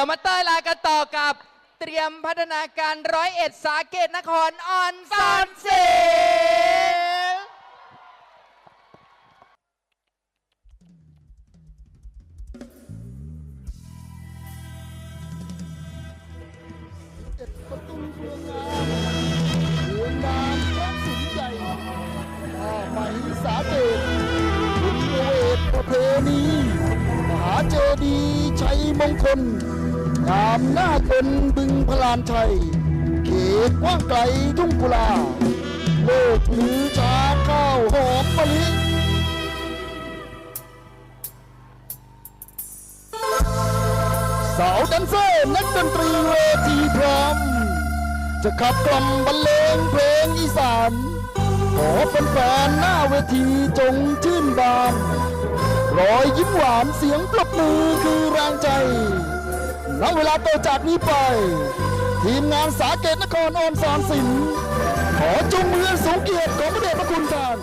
ดี๋ยวมาเต้ยลากันต่อกับเตรียมพัฒนาการร้อยเอ็ดสาเกตนครออนซอนเซลประตูเมืองงามเมืองงามพระสินใหญ่ผ้าไหมสาเกตบุญเวทประเพณีมหาเจดีย์ชัยมงคล งามหน้าคนบึงพลานชัย เขตกว้างไกลทุ่งกุลา โลกลือชาข้าวหอมมะลิสาวแดนเซอร์นักดนตรีเวทีพร้อม จะขับกล่อมบรรเลงเพลงอีสาน ขอเป็นแฟนหน้าเวทีจงชื่นบาน รอยยิ้มหวานเสียงปรบมือคือแรงใจ ณเวลาต่อจากนี้ไป ทีมงานสาเกตนครออมสอนสินขอจุงมือสูงเกียรติของพระเดชพระคุณท่าน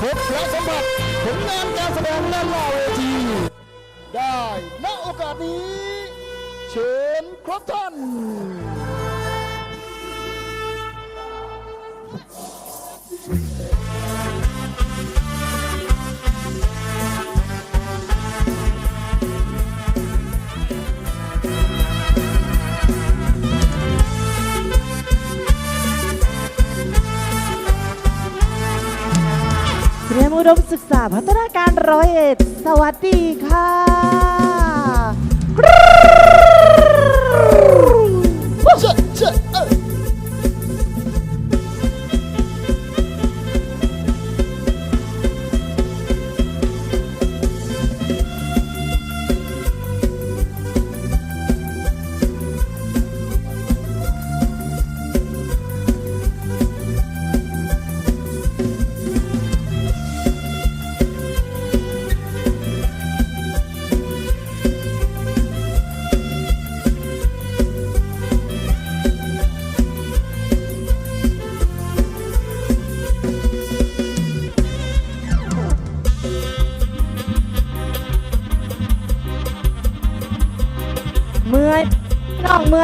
พบและสัมผัสผลงานการแสดงด้านหน้าเวที ได้ณโอกาสนี้ เชิญครับท่าน เรียนอุดมศึกษาพัฒนาการร้อยเอ็ด สวัสดีค่ะ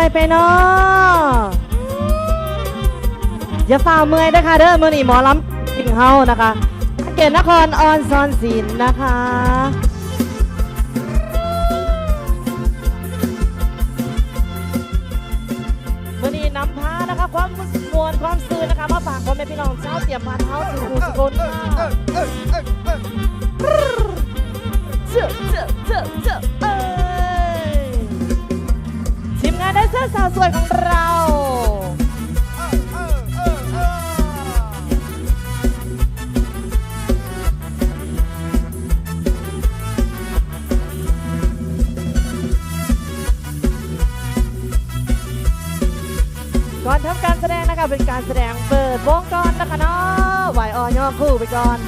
อยไปเนาะอย่าฝ่าเมื่อยนะคะเด้อมื่อนี้หมอลำสิงเฮานะคะเกตนครออนซอนศิลป์นะคะมื่อนี้นำพานะคะความมวลความซื่อนะคะมาฝากพ่อแม่พี่น้องชาเตรียมพันเฮาสู่หูสุคนค่ะ ก่อนทำการแสดงนะคะเป็นการแสดงเปิดวงก่อนนะคะเนาะไหวออย่อคู่ไปก่อน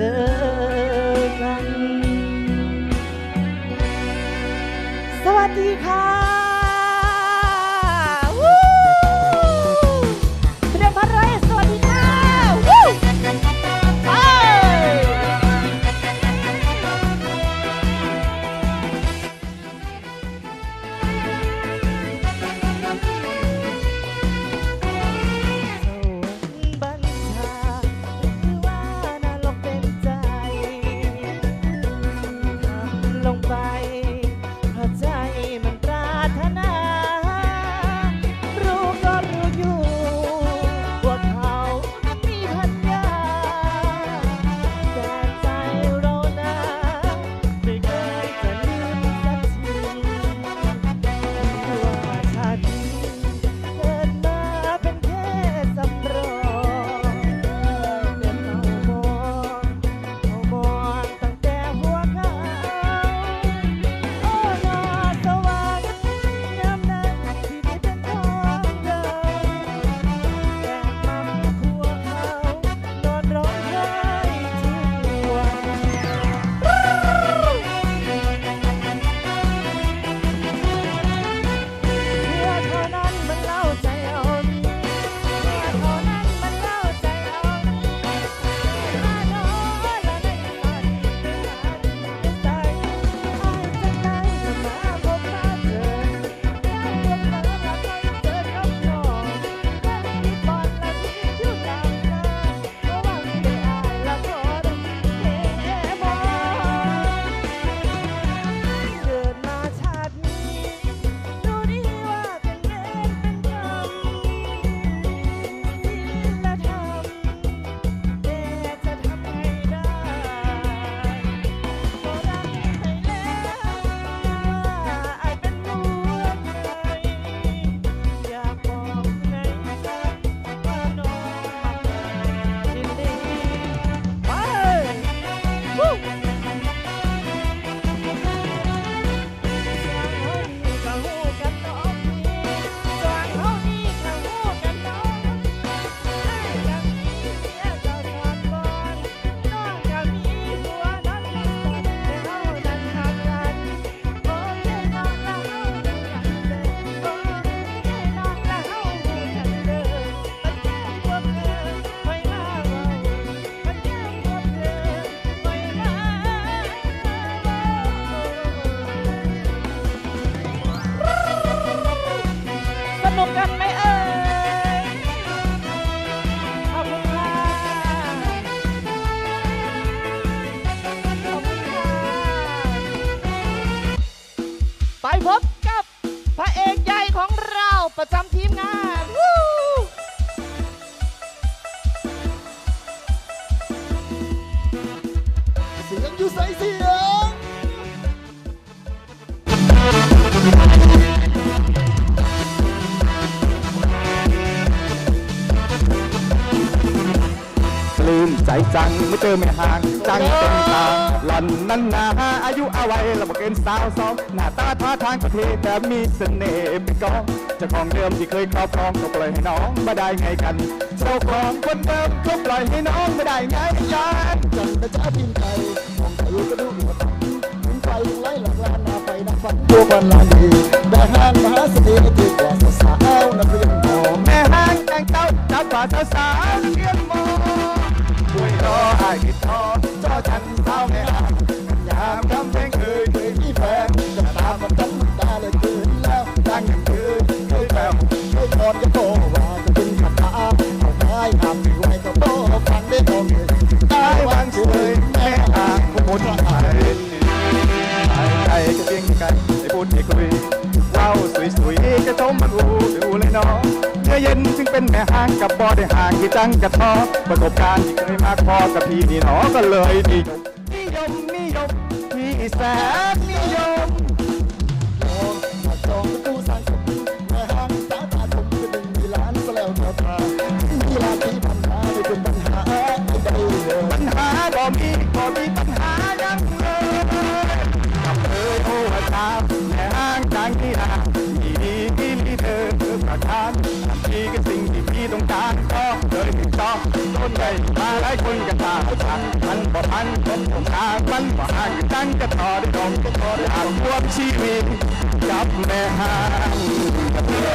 จอกัน สวัสดีค่ะ เมื่อเจอแม่ห่างจังเป็นตาหล่อนนั้นนาอายุอาวัยเราบอกเกินสาวสองหน้าตาท่าทางก็เท่แต่มีเสน่ห์เป็นกองจ้าของเดิมที่เคยครอบครองก็ปล่อยให้น้องมาได้ไงกันเจ้าของคนเดิมก็ปล่อยให้น้องมาได้ไงกันจันทร์จ้าพิมพ์ไทยของเธอก็ดูหัวตันถึงไฟไล่หลักลานนาไปนักฝันตัวบันลานดีแม่ห้างมหาเสน่ห์ดีกว่าสาวนักเรียนหมอแม่ห้างแต่งเต้าจับฝ่าสาวสาวๆนักเรียน คิดทอเจ้าฉันสาแม่ห้างยามคำเพลงเคยเคยมีแฟนจะตามมันจันมันตาเลยคืนแล้วตั้งยังเคยเคยแปลวเคยพรจะโตว่าจะเป็นขับตาเอาไม้หับไว้ก็โตฟังได้ทองเลยตายวางเฉยแม่ห่างผู้หมุนไปหายใจก็เพียงกันได้พูดให้คุยว้าวสวยๆก็ชมมาดูดูเลยนาะเมื่ อเย็นจึงเป็นแม่ห้างกับบอได้ห่างที่จังกระทอประสบการณ์ที่เคยมากพอกับพี่นี่หนอก็เลยนิยมนิยมนิยมพี่แสนนิยมจองมาจองประตูสร้าง ประทานที่ก็สิ่งที่พี่ต้องการก็เลยถึงจอต้นใหญ่มาหลายคนกันตาชันมันบ่พันผมผมทางมันบ่ห่างกันตั้งก็ทอได้ดองก็ทอได้อานรวมชีวิตกับแม่ห้างกับแม่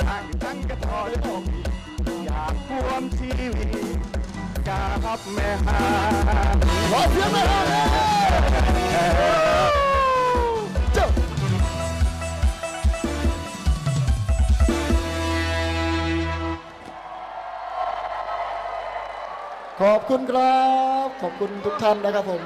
แม่ห้างขอเสียงแม่ห้างเลยเจ้าขอบคุณครับ ขอบคุณทุกท่านนะครับผม